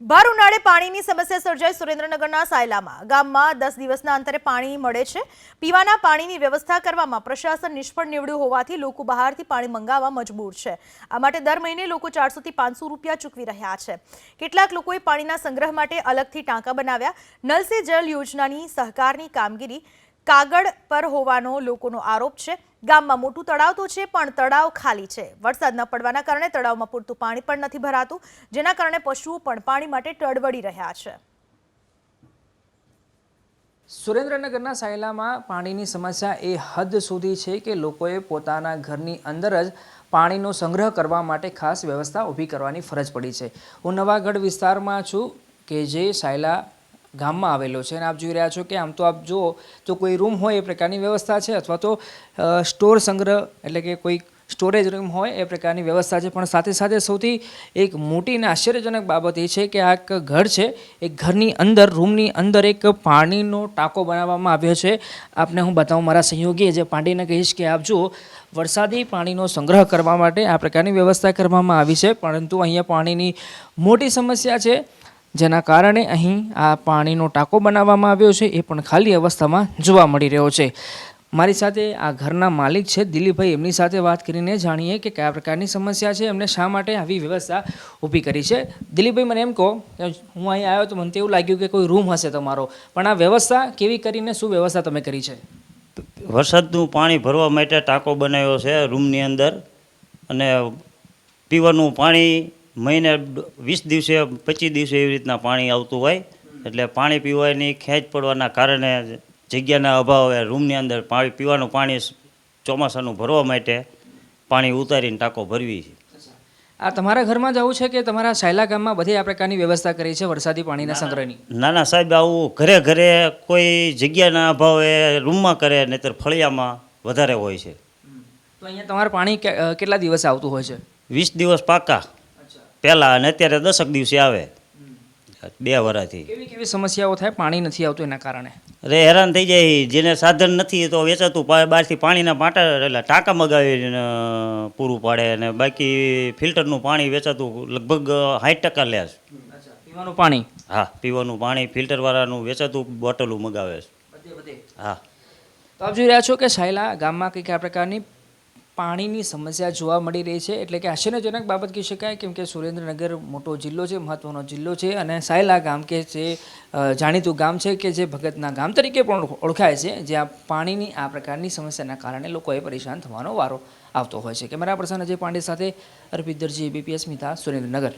ભર ઉનાળે પાણીની સમસ્યા સર્જાઈ સુરેન્દ્રનગરના સાયલામાં. ગામમાં દસ દિવસના અંતરે પાણી મળે છે. પીવાના પાણીની વ્યવસ્થા કરવામાં પ્રશાસન નિષ્ફળ નીવડ્યું હોવાથી લોકો બહારથી પાણી મંગાવવા મજબૂર છે. આ માટે દર મહિને લોકો ચારસોથી પાંચસો રૂપિયા ચૂકવી રહ્યા છે. કેટલાક લોકોએ પાણીના સંગ્રહ માટે અલગથી ટાંકા બનાવ્યા. નલ સે જલ યોજનાની સહકારની કામગીરી કાગળ પર હોવાનો લોકોનો આરોપ છે. ગામમાં મોટું તળાવ તો છે, પણ તળાવ ખાલી છે. વરસાદ ન પડવાના કારણે તળાવમાં પૂરતું પાણી પણ નથી ભરાતું, જેના કારણે પશુઓ પણ પાણી માટે ટળવડી રહ્યા છે. સુરેન્દ્રનગરના સાયલામાં પાણીની સમસ્યા એ હદ સુધી છે કે લોકોએ પોતાના ઘરની અંદર જ પાણીનો સંગ્રહ કરવા માટે ખાસ વ્યવસ્થા ઊભી કરવાની ફરજ પડી છે. હું નવાગઢ વિસ્તારમાં છું કે જે સાયલા ગામમાં આવેલો છે અને આપ જોઈ રહ્યા છો કે આમ તો આપ જુઓ, તો કોઈ રૂમ હોય એ પ્રકારની વ્યવસ્થા છે અથવા તો સ્ટોર સંગ્રહ એટલે કે કોઈ સ્ટોરેજ રૂમ હોય એ પ્રકારની વ્યવસ્થા છે. પણ સાથે સાથે સૌથી એક મોટી અને આશ્ચર્યજનક બાબત એ છે કે આ એક ઘર છે. એ ઘરની અંદર, રૂમની અંદર એક પાણીનો ટાંકો બનાવવામાં આવ્યો છે. આપને હું બતાવું મારા સહયોગી જે પાંડીને કહીશ કે આપ જુઓ, વરસાદી પાણીનો સંગ્રહ કરવા માટે આ પ્રકારની વ્યવસ્થા કરવામાં આવી છે. પરંતુ અહીંયા પાણીની મોટી સમસ્યા છે. જેના કારણે અહીં આ પાણીનો ટાંકો બનાવવામાં આવ્યો છે, એ પણ ખાલી અવસ્થામાં જોવા મળી રહ્યો છે. મારી સાથે આ ઘરના માલિક છે, દિલીપભાઈ. એમની સાથે વાત કરીને જાણીએ કે કયા પ્રકારની સમસ્યા છે, એમને શા માટે આવી વ્યવસ્થા ઊભી કરી છે. દિલીપભાઈ, મને એમ કહો કે હું અહીં આવ્યો તો મને એવું લાગ્યું કે કોઈ રૂમ હશે તમારો. પણ આ વ્યવસ્થા કેવી કરીને, શું વ્યવસ્થા તમે કરી છે? વરસાદનું પાણી ભરવા માટે ટાંકો બનાવ્યો છે રૂમની અંદર. અને પીવાનું પાણી મહિને વીસ દિવસે પચીસ દિવસે એવી રીતના પાણી આવતું હોય. એટલે પાણી પીવાની ખેંચ પડવાના કારણે જગ્યાના અભાવે રૂમની અંદર પાણી પીવાનું પાણી ચોમાસાનું ભરવા માટે પાણી ઉતારીને ટાંકો ભરવી છે. આ તમારા ઘરમાં જવું છે કે તમારા સાયલા ગામમાં બધી આ પ્રકારની વ્યવસ્થા કરી છે વરસાદી પાણીના સંગ્રહની? નાના સાહેબ આવું ઘરે ઘરે કોઈ જગ્યાના અભાવે રૂમમાં કરે નહીતર ફળિયામાં વધારે હોય છે. તો અહીંયા તમારે પાણી કેટલા દિવસે આવતું હોય છે? વીસ દિવસ પાકા. પહેલાં અને અત્યારે દસક દિવસે આવે. બે વરાથી. કેવી કેવી સમસ્યાઓ થાય? પાણી નથી આવતું એના કારણે. અરે હેરાન થઈ જાય. જેને સાધન નથી તો વેચાતું બહારથી પાણીના પાટા એટલે ટાંકા મગાવીને પૂરું પાડે અને બાકી ફિલ્ટરનું પાણી વેચાતું લગભગ સાઠ ટકા લે છે. પીવાનું પાણી? હા પીવાનું પાણી ફિલ્ટરવાળાનું વેચાતું બોટલું મગાવે છે. હા. તો આપ જોઈ રહ્યા છો કે સાયલા ગામમાં કંઈક કયા પ્રકારની પાણીની સમસ્યા જોવા મળી રહી છે. એટલે કે આશ્ચર્યજનક બાબત કહી શકાય કેમ કે સુરેન્દ્રનગર મોટો જિલ્લો છે મહત્ત્વનો જિલ્લો છે અને સાયલા ગામ કે જે જાણીતું ગામ છે કે જે ભગતના ગામ તરીકે પણ ઓળખાય છે, જ્યાં પાણીની આ પ્રકારની સમસ્યાના કારણે લોકોએ પરેશાન થવાનો વારો આવતો હોય છે. કેમેરા પર્સન અજય પાંડે સાથે અર્પિત દરજી બીપીએસ મિતા સુરેન્દ્રનગર.